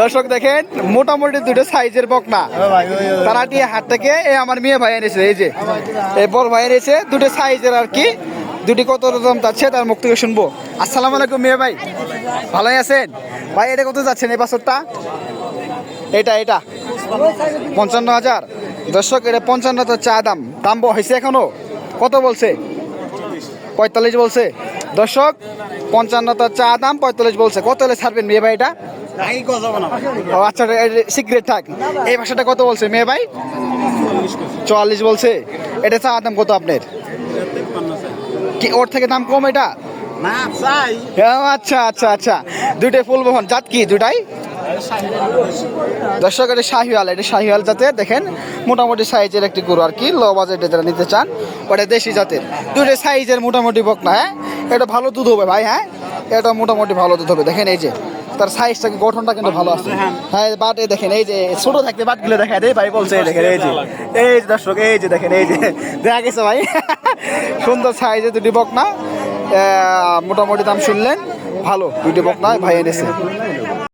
দর্শক দেখেন, মোটামুটি দুটো সাইজের বকনা। তারাটি হাট থেকে এই আমার মেয়ে ভাই এনেছে, এই যে। এই বড় ভাই এনেছে, দুটো সাইজের আর কি। দুটি কত দাম যাচ্ছে তার মুখ থেকে শুনব। আসসালামু আলাইকুম মেয়ে ভাই। ভালোই আছেন? ভাই, এটা কত যাচ্ছেন এই বছরটা? এটা এটা। পঞ্চান্ন হাজার। দর্শক, এটা পঞ্চান্ন হাজার চা দাম। দাম হয়েছে এখনও? কত বলছে? পঁয়তাল্লিশ বলছে। দর্শক পঞ্চান্ন তো চা দাম পঁয়তাল্লিশ বলছে। কত হলে ছাড়বেন মেয়ে ভাই এটা ও আচ্ছা সিক্রেট থাক। এই ভাষাটা কত বলছে মেয়ে ভাই? চুয়াল্লিশ বলছে। এটা চা দাম কত আপনার? কি ওর থেকে দাম কম এটা? আচ্ছা আচ্ছা আচ্ছা। দুইটাই ফুল বহন। জাত কি দুটাই? দর্শক এটা শাহিওয়াল। এটা শাহিওয়াল জাতের। দেখেন মোটামুটি সাইজের একটি গরু আর কি। লো বাজেটে যারা নিতে চান ওটা দেশি জাতের। দুটো সাইজের মোটামুটি বকনা হ্যাঁ? এটা ভালো দুধ হবে ভাই হ্যাঁ? এটা মোটামুটি ভালো দুধ হবে। দেখেন এই যে তার সাইজটা গঠনটা কিন্তু ভালো আছে। হ্যাঁ। বাট এই দেখেন এই যে ছোট থাকতে বাটগুলো দেখা দেয় ভাই বলছে এই দেখেন এই যে এই যে দর্শক এই যে দেখেন এই যে দেখা গেছে ভাই। সুন্দর সাইজে দুটি বক না মোটামুটি দাম শুনলেন ভালো দুটি বক না ভাই এনেছে।